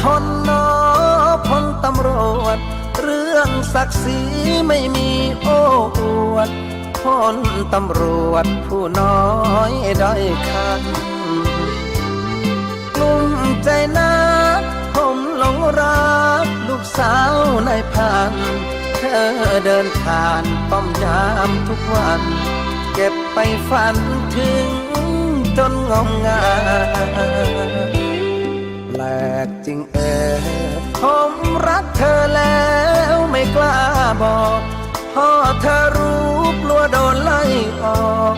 ทนนอพลตำรวจ เรื่องศักดิ์ศรีไม่มีโอ้อวดพลตำรวจผู้น้อยด้อยคันกลุ่มใจนักผมหลงรัก ลูกสาวนายพัน เธอเดินผ่านป้อมยามทุกวัน เก็บไปฝันถึงจนงมงาย จริงเออผมรักเธอแล้วไม่กล้าบอกพ่อเธอรู้กลัวโดนไล่ออก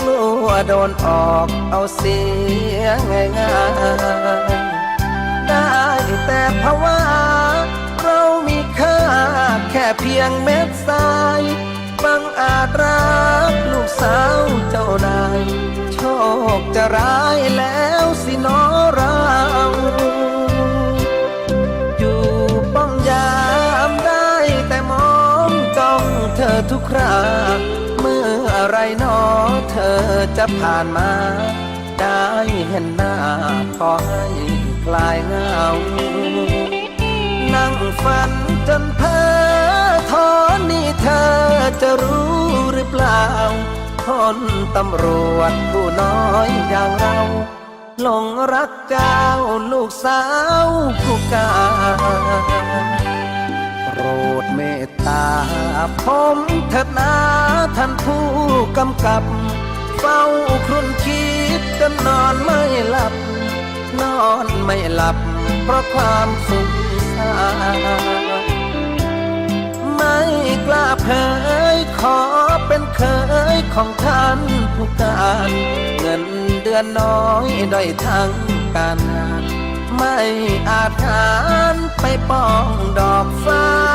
กลัวโดนออกเอาเสียง่ายง่ายๆได้แต่ภาวะเรามีค่าแค่เพียงเม็ดทรายบังอาจรักลูกสาวเจ้านายโชคจะร้ายแล้วสิน้อเทุกคราเมื่อไรนอเธอจะผ่านมา ได้เห็นหน้าขอให้คลายเหงา นั่งฝันจนเพ้อทอนนี่เธอจะรู้หรือเปล่าคนตำรวจผู้น้อยอย่างเราหลงรักเจ้าลูกสาวผู้กา รดเมตตา ผมเถิดนาท่านผู้กำกับ เฝ้าครุ่นคิดจนนอนไม่หลับ นอนไม่หลับ เพราะความสุขสานไม่กล้าเผยขอเป็นเคยของท่านผู้การ เงินเดือนน้อยด้อยทั้งการงานไม่อาจหารไปป้องดอกฟ้า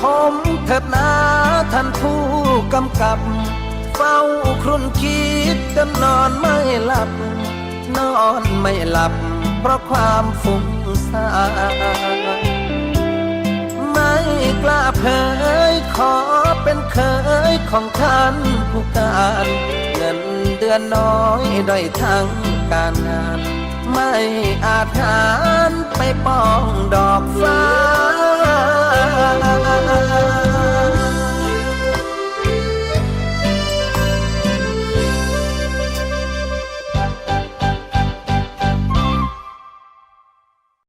ผมเถิดนาท่านผู้กำกับ เฝ้าครุ่นคิดจนนอนไม่หลับ นอนไม่หลับ เพราะความฟุ้งซ่านไม่กล้าเผยขอเป็นเคยของท่านผู้การเงินเดือนน้อยด้อยทั้งการงาน ไม่อาจหารไปป้องดอกฟ้า